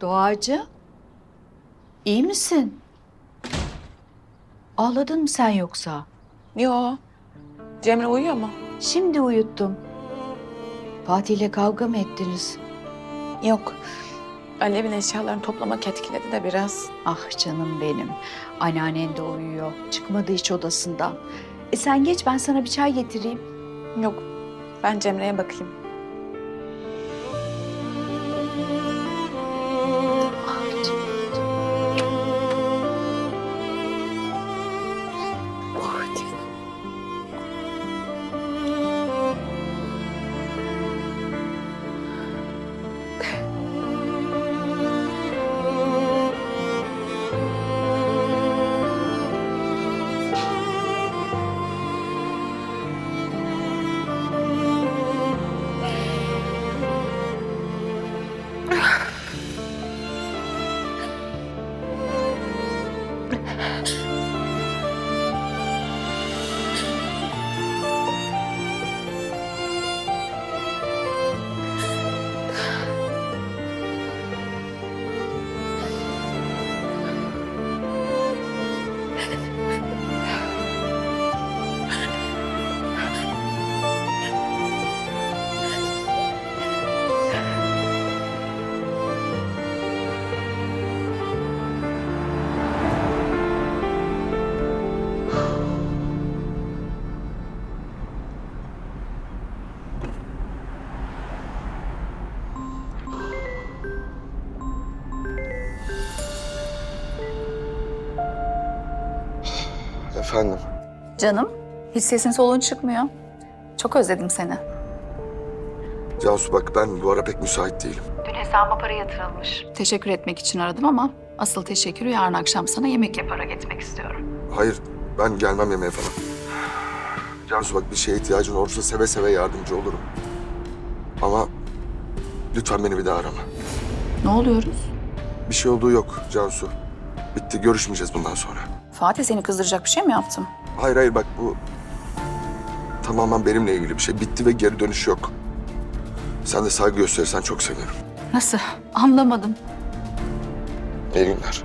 Doğacı. iyi misin? Ağladın mı sen yoksa? Yo. Cemre uyuyor mu? Şimdi uyuttum. Fatih ile kavga mı ettiniz? Yok. Alev'in eşyalarını toplamak etkiledi de biraz. Ah canım benim. Anneannen de uyuyor. Çıkmadı hiç odasından. E sen geç ben sana bir çay getireyim. Yok. Ben Cemre'ye bakayım. 了。Efendim? Canım, hiç sesin soluğun çıkmıyor. Çok özledim seni. Cansu bak ben bu ara pek müsait değilim. Dün hesaba para yatırılmış. Teşekkür etmek için aradım ama asıl teşekkürü yarın akşam sana yemek yaparak etmek istiyorum. Hayır ben gelmem yemeğe falan. Cansu bak bir şeye ihtiyacın olursa seve seve yardımcı olurum. Ama lütfen beni bir daha arama. Ne oluyoruz? Bir şey olduğu yok Cansu. Bitti görüşmeyeceğiz bundan sonra. Fatih seni kızdıracak bir şey mi yaptım? Hayır hayır bak bu tamamen benimle ilgili bir şey. Bitti ve geri dönüş yok. Sen de saygı gösterirsen çok sevinirim. Nasıl? Anlamadım. İyi günler.